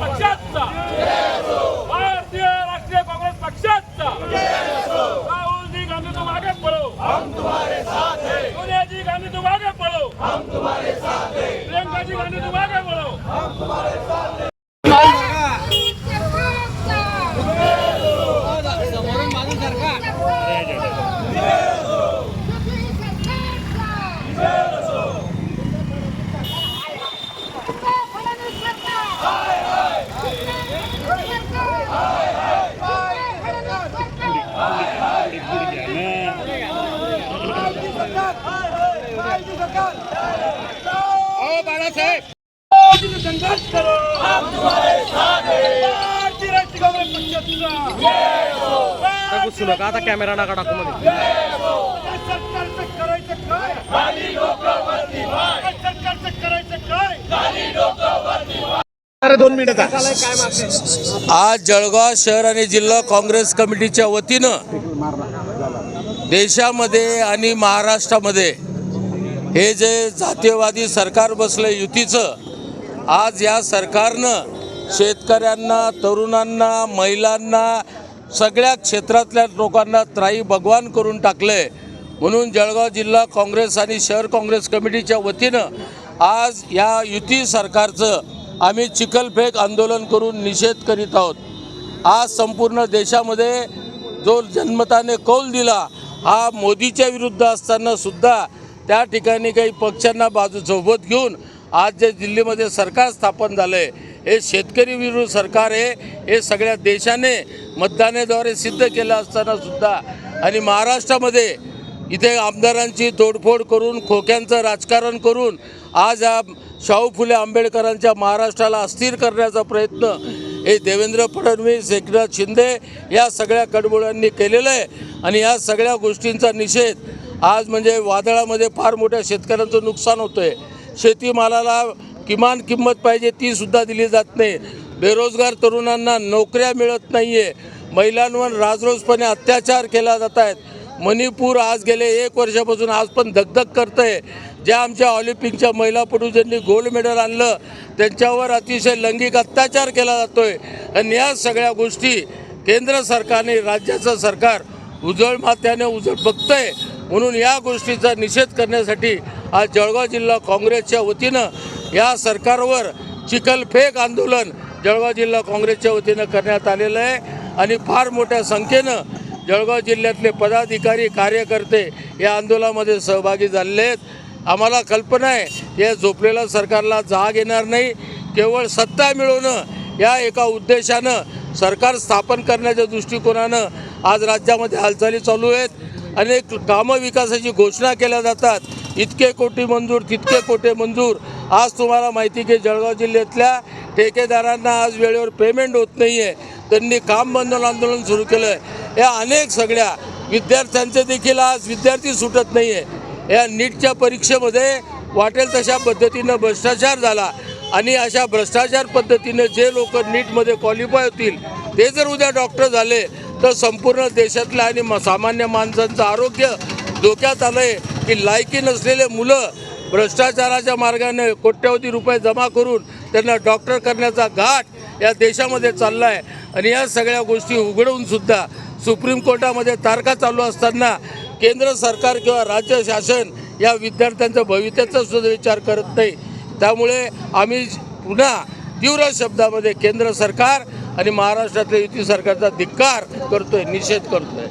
पक्षाचा. संघर्ष करो हम तुम्हारे साथ हैं भारतीय राष्ट्रीय काँग्रेस पक्षाचा घुसू नका आता कॅमेरा नका टाकू मध्ये? या सरकारचं करायचं काय या सरकारचं करायचं काय अरे दोन मिनिटं आज जळगाव शहर आणि जिल्हा काँग्रेस कमिटीच्या वतीनं देशामध्ये आणि महाराष्ट्रामध्ये हे जे जातीयवादी सरकार बसलं युतीचं आज या सरकारनं शेतकऱ्यांना तरुणांना महिलांना सगळ्या क्षेत्रातल्या लोकांना त्राई भगवान करून टाकलंय. म्हणून जळगाव जिल्हा काँग्रेस आणि शहर काँग्रेस कमिटीच्या वतीनं आज या युती सरकारचं आम्ही चिखलफेक आंदोलन करून निषेध करीत आहोत. आज संपूर्ण देशामध्ये जो जन्मताने कौल दिला हा मोदीच्या विरुद्ध असताना सुद्धा त्या ठिकाणी काही पक्षांना बाजू सोबत घेऊन आज जे दिल्लीमध्ये सरकार स्थापन झालं आहे हे शेतकरी विरुद्ध सरकार आहे हे सगळ्या देशाने मतदानाद्वारे सिद्ध केलं असताना सुद्धा आणि महाराष्ट्रामध्ये इथे आमदारांची तोडफोड करून खोक्यांचं राजकारण करून आज या शाहू फुले आंबेडकरांच्या महाराष्ट्राला अस्थिर करण्याचा प्रयत्न हे देवेंद्र फडणवीस एकनाथ शिंदे या सगळ्या कडबोळ्यांनी केलेलं आहे. आणि या सगळ्या गोष्टींचा निषेध आज म्हणजे वादळामध्ये फार मोठ्या शेतकऱ्यांचं नुकसान होतं आहे शेतीमालाला किमान किंमत पाहिजे तीसुद्धा दिली जात नाही. बेरोजगार तरुणांना नोकऱ्या मिळत नाही आहे महिलांवर राजरोजपणे अत्याचार केला जात आहेत. मणिपूर आज गेले एक वर्षापासून आज पण धगधग करतं आहे ज्या आमच्या ऑलिम्पिकच्या महिलापटू ज्यांनी गोल्ड मेडल आणलं त्यांच्यावर अतिशय लैंगिक अत्याचार केला जातो आहे आणि या सगळ्या गोष्टी केंद्र सरकारने राज्याचं सरकार उजळ मात्याने उजळ बघतंय. म्हणून या गोष्टीचा निषेध करण्यासाठी आज जळगाव जिल्हा काँग्रेसच्या वतीनं या सरकारवर चिखलफेक आंदोलन जळगाव जिल्हा काँग्रेसच्या वतीनं करण्यात आलेलं आहे. आणि फार मोठ्या संख्येनं जळगाव जिल्ह्यातले पदाधिकारी कार्यकर्ते या आंदोलनामध्ये सहभागी झालेले आहेत. आम्हाला कल्पना आहे या झोपलेल्या सरकारला जाग येणार नाही. केवळ सत्ता मिळवणं या एका उद्देशानं सरकार स्थापन करण्याच्या दृष्टिकोनानं आज राज्यामध्ये हालचाली चालू आहेत. अनेक कामं विकासाची घोषणा केल्या जातात. इतके कोटी मंजूर तितके कोटे मंजूर. आज तुम्हाला माहिती की जळगाव जिल्ह्यातल्या ठेकेदारांना आज वेळेवर पेमेंट होत नाही आहे त्यांनी काम बंधन आंदोलन सुरू केलं आहे या अनेक सगळ्या विद्यार्थ्यांचे देखील आज विद्यार्थी सुटत नाही आहे या नीटच्या परीक्षेमध्ये वाटेल तशा पद्धतीनं भ्रष्टाचार झाला आणि अशा भ्रष्टाचार पद्धतीने जे लोक नीटमध्ये क्वालिफाय होतील ते जर उद्या डॉक्टर झाले तर संपूर्ण देशातलं आणि म- सामान्य माणसांचं आरोग्य धोक्यात आलं आहे की लायकी नसलेले मुलं भ्रष्टाचाराच्या मार्गाने कोट्यवधी रुपये जमा करून त्यांना डॉक्टर करण्याचा घाट या देशामध्ये चालला आहे आणि या सगळ्या गोष्टी उघडवूनसुद्धा सुप्रीम कोर्टामध्ये तारखा चालू असताना केंद्र सरकार किंवा राज्य शासन या विद्यार्थ्यांचं भवितव्याचा सुद्धा विचार करत नाही. त्यामुळे आम्ही पुन्हा तीव्र शब्दामध्ये केंद्र सरकार आणि महाराष्ट्रातल्या युती सरकारचा धिक्कार करतोय निषेध करतोय.